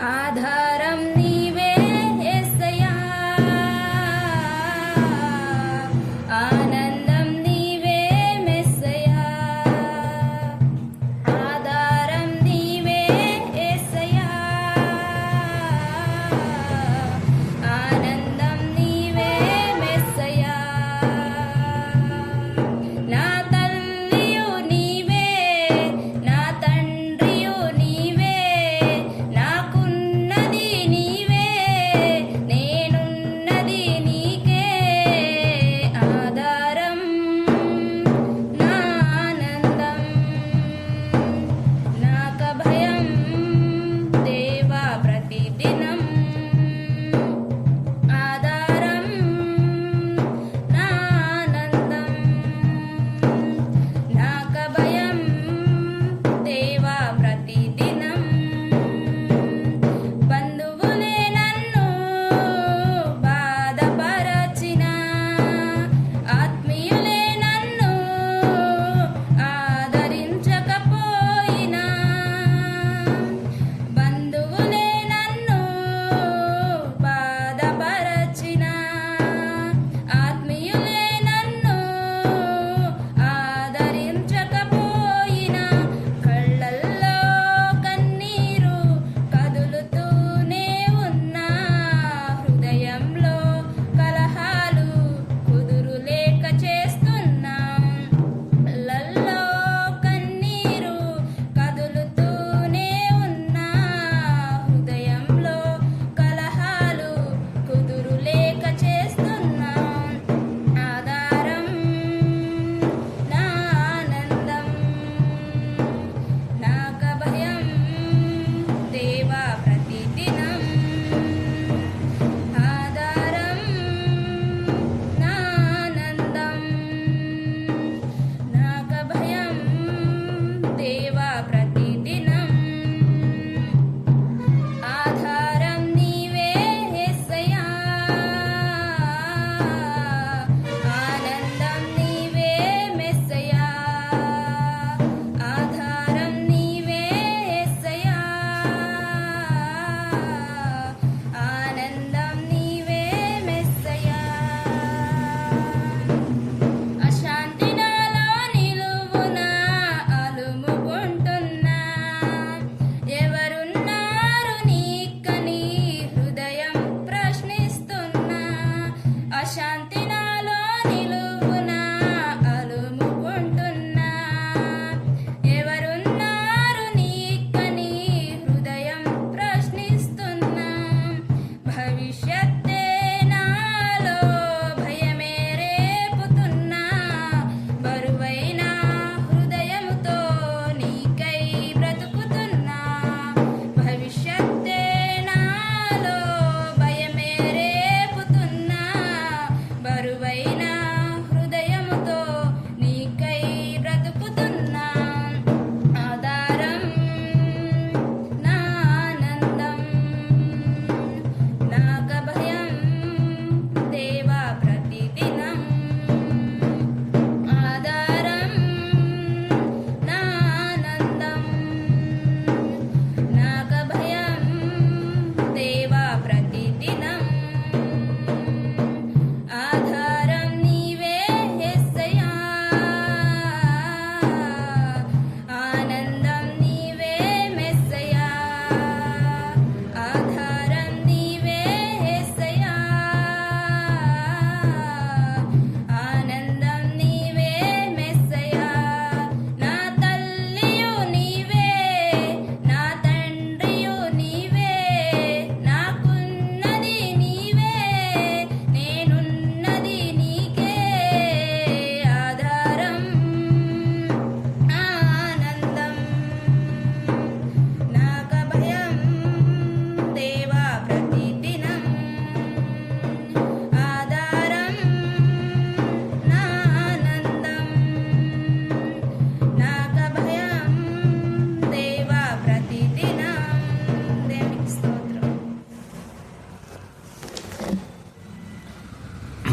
ఆధారం నీవే ఎస్సయా ఆనందం నీవే మెస్సయా ఆధారం నీవే ఎస్సయా ఆనందం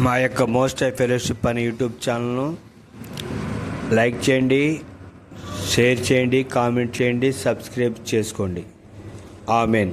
మా యొక్క మోస్ట్ ఐ ఫెలోషిప్ అనే యూట్యూబ్ ఛానల్ను లైక్ చేయండి షేర్ చేయండి కామెంట్ చేయండి సబ్స్క్రైబ్ చేసుకోండి. ఆమెన్.